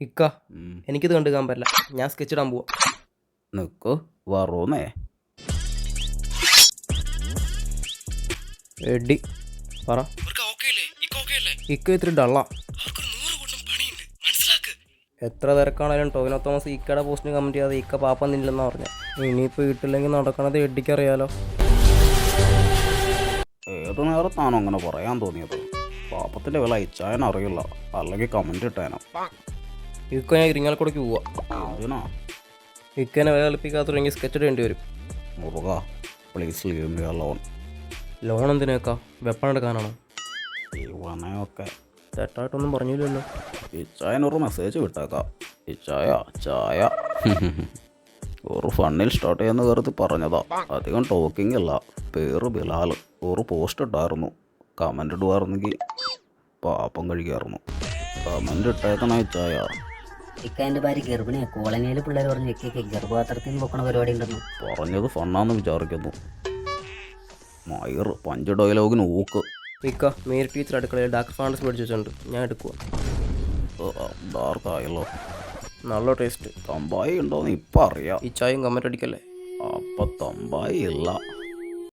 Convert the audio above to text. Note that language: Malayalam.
ഇക്ക. എനിക്കിത് കണ്ടു കാണാൻ പറ്റില്ല. ഞാൻ സ്കെച്ച് ഇടാൻ പോവാ. നിക്കോ വറൂന്നേ. എഡി പറ. ഇക്ക ഇത്തിരി ഡള്ള. എത്ര തിരക്കാണേലും ടോവിനോ തോമസ് ഇക്കയുടെ പോസ്റ്റിന് കമന്റ് ചെയ്യാതെ ഇക്ക പാപ്പ നിന്നില്ലെന്ന് പറഞ്ഞ. ഇനിയിപ്പോൾ വീട്ടില്ലെങ്കിൽ നടക്കണത് എഡിക്കറിയാലോ ഏത് നേരത്താണോ അങ്ങനെ പറയാൻ തോന്നിയത്? പാപ്പത്തിന്റെ വില അയച്ചാൻ അറിയില്ല അല്ലെങ്കിൽ കമന്റ് ഇട്ടേനോ. ഇക്ക ഞാൻ ഇരിങ്ങാലക്കുടയ്ക്ക് പോവാ ഇക്കനെ വില കളിപ്പിക്കാത്തുണ്ടെങ്കിൽ സ്കെച്ച് ഇടേണ്ടി വരും. പ്ലീസ് ലോൺ ലോൺ എന്തിനേക്കാ വെപ്പൺ എടുക്കാനാണോ? ഇവനെയൊക്കെ തെറ്റായിട്ടൊന്നും പറഞ്ഞില്ലല്ലോ. ഇച്ചായനൊരു മെസ്സേജ് വിട്ടേക്കാം. ഇച്ചായ ചായ ഒരു ഫണ്ണിൽ സ്റ്റാർട്ട് ചെയ്യുന്ന കരുതി പറഞ്ഞതാ. അധികം ടോക്കിംഗ് അല്ല പേര് ബിലാൽ. ഒരു പോസ്റ്റ് ഇട്ടായിരുന്നു. കമന്റ് ഇടുമായിരുന്നെങ്കിൽ പാപ്പം കഴിക്കായിരുന്നു. കമന്റ് ഇട്ടേക്കണ ഇച്ചായ ഇക്ക എന്റെ ഭാര്യ ഗർഭിണിയാ. കോളനിയിലെ പിള്ളേർ പറഞ്ഞു ഇക്കയ്ക്ക് ഗർഭപാത്രത്തിൽ നിന്ന് പൊക്കണ പരിപാടി ഉണ്ടെന്ന് പറഞ്ഞത് ഫണ്ണാന്ന് വിചാരിക്കുന്നു. മയർ പഞ്ച് ഡയലോഗിന് ഊക്ക്. ഇക്ക മേരി ടീച്ചർ അടുക്കളയിൽ ഡാർക്ക് ഫാണ്ടസ് മേടിച്ച് വെച്ചിട്ടുണ്ട്. ഞാൻ എടുക്കുക ഡാർക്കായല്ലോ നല്ല ടേസ്റ്റ് തമ്പായി ഉണ്ടോന്ന് ഇപ്പം അറിയാം. ഈ ചായയും കമന്റ് അടിക്കല്ലേ? അപ്പം തമ്പായി ഇല്ല.